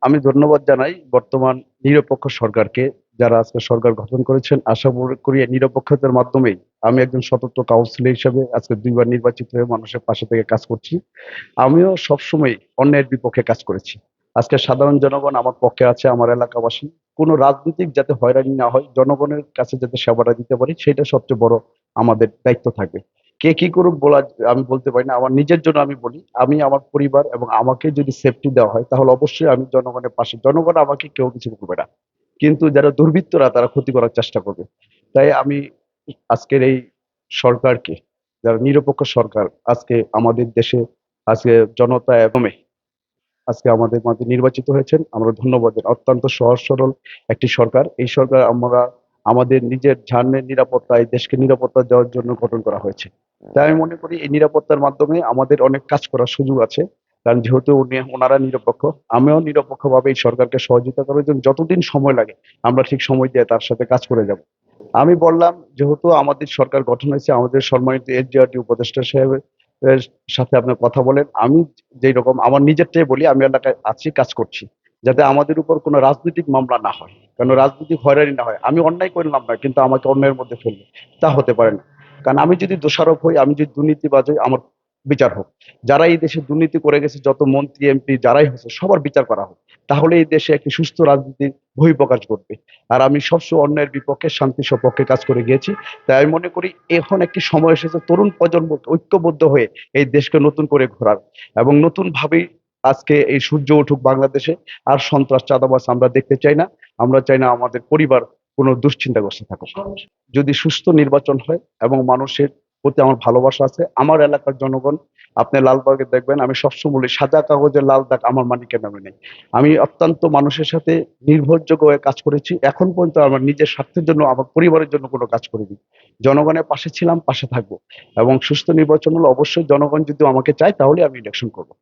আমি ধন্যবাদ জানাই বর্তমান নিরপেক্ষ সরকারকে যারা আজকে সরকার গঠন করেছেন। আশা করি নিরপেক্ষতার মাধ্যমেই আমি একজন স্বতন্ত্র কাউন্সিলর হিসেবে আজকে দুইবার নির্বাচিত হয়ে মানুষের পাশে থেকে কাজ করছি। আমিও সবসময় অন্যের বিপক্ষে কাজ করেছি। আজকে সাধারণ জনগণ আমার পক্ষে আছে, আমার এলাকাবাসী। কোনো রাজনৈতিক যাতে হয়রানি না হয়, জনগণের কাছে যাতে সেবাটা দিতে পারি, সেটা সবচেয়ে বড় আমাদের দায়িত্ব থাকবে কে কি করুক বলা আমি বলতে পারি না, আমার নিজের জন্য আমি বলি, আমি আমার পরিবার এবং আমাকে যদি সেফটি দেওয়া হয়, তাহলে অবশ্যই আমি জনগণের পাশে, জনগণ আমাকে কেউ কিছু করবে না। কিন্তু যারা দুর্বৃত্তরা, তারা ক্ষতি করার চেষ্টা করবে। তাই আমি আজকের এই সরকারকে, যারা নিরপেক্ষ সরকার, আজকে আমাদের দেশে, আজকে জনতা এবং আজকে আমাদের মাঝে নির্বাচিত হয়েছেন। আমরা ধন্যবাদ অত্যন্ত সহজ সরল একটি সরকার। এই সরকার আমরা আমাদের নিজের ঝান্ডের নিরাপত্তা এই দেশকে নিরাপত্তা দেওয়ার জন্য গঠন করা হয়েছে। তাই আমি মনে করি এই নিরাপত্তার মাধ্যমে আমাদের অনেক কাজ করার সুযোগ আছে। কারণ যেহেতু উনি ওনারা নিরপেক্ষ আমিও নিরপেক্ষভাবে এই সরকারকে সহযোগিতা করার জন্য যতদিন সময় লাগে আমরা ঠিক সময় দিয়ে তার সাথে কাজ করে যাব। আমি বললাম যেহেতু আমাদের সরকার গঠন হয়েছে আমাদের সম্মানিত এসডিআরটি উপদেষ্টা সাহেবের সাথে আপনি কথা বলেন। আমি যেই রকম আমার নিজেরটাই বলি আমি এলাকায় আছি কাজ করছি। যাতে আমাদের উপর কোনো রাজনৈতিক মামলা না হয় কারণ রাজনৈতিক হয়রানি না হয়। আমি অন্যায় করলাম না, কিন্তু আমাকে অন্যায়ের মধ্যে ফেলবে তা হতে পারে না। কারণ আমি যদি দোষারোপ হই, আমি যদি দুর্নীতিবাজ হই, আমার বিচার হোক। যারা এই দেশে দুর্নীতি করে গেছে, যত মন্ত্রী, এমপি যারাই হয়েছে সবার বিচার করা হোক, তাহলে এই দেশে একটি সুস্থ রাজনীতির বহিঃপ্রকাশ ঘটবে। আর আমি সবসময় অন্যায়ের বিপক্ষে শান্তি সপক্ষে কাজ করে গিয়েছি। তাই আমি মনে করি, এখন একটি সময় এসেছে, তরুণ প্রজন্ম ঐক্যবদ্ধ হয়ে এই দেশকে নতুন করে ঘোরার। এবং নতুন ভাবেই আজকে এই সূর্য উঠুক বাংলাদেশে, আর সন্ত্রাস চাঁদাবাস আমরা দেখতে চাই না। আমরা চাই না আমাদের পরিবার কোনো দুশ্চিন্তাগ্রস্ত থাকুক। যদি সুস্থ নির্বাচন হয় এবং মানুষের প্রতি আমার ভালোবাসা আছে, আমার এলাকার জনগণ, আপনি লালবাগে দেখবেন, আমি সবসময় বলি, সাদা কাগজের লাল দাগ আমার মানিকের নামে নেই। আমি অত্যন্ত মানুষের সাথে নির্ভরযোগ্য হয়ে কাজ করেছি। এখন পর্যন্ত আমার নিজের স্বার্থের জন্য, আমার পরিবারের জন্য কোনো কাজ করিনি। জনগণের পাশে ছিলাম, পাশে থাকব। এবং সুস্থ নির্বাচন হলে অবশ্যই জনগণ যদি আমাকে চায়, তাহলে আমি ইলেকশন করব।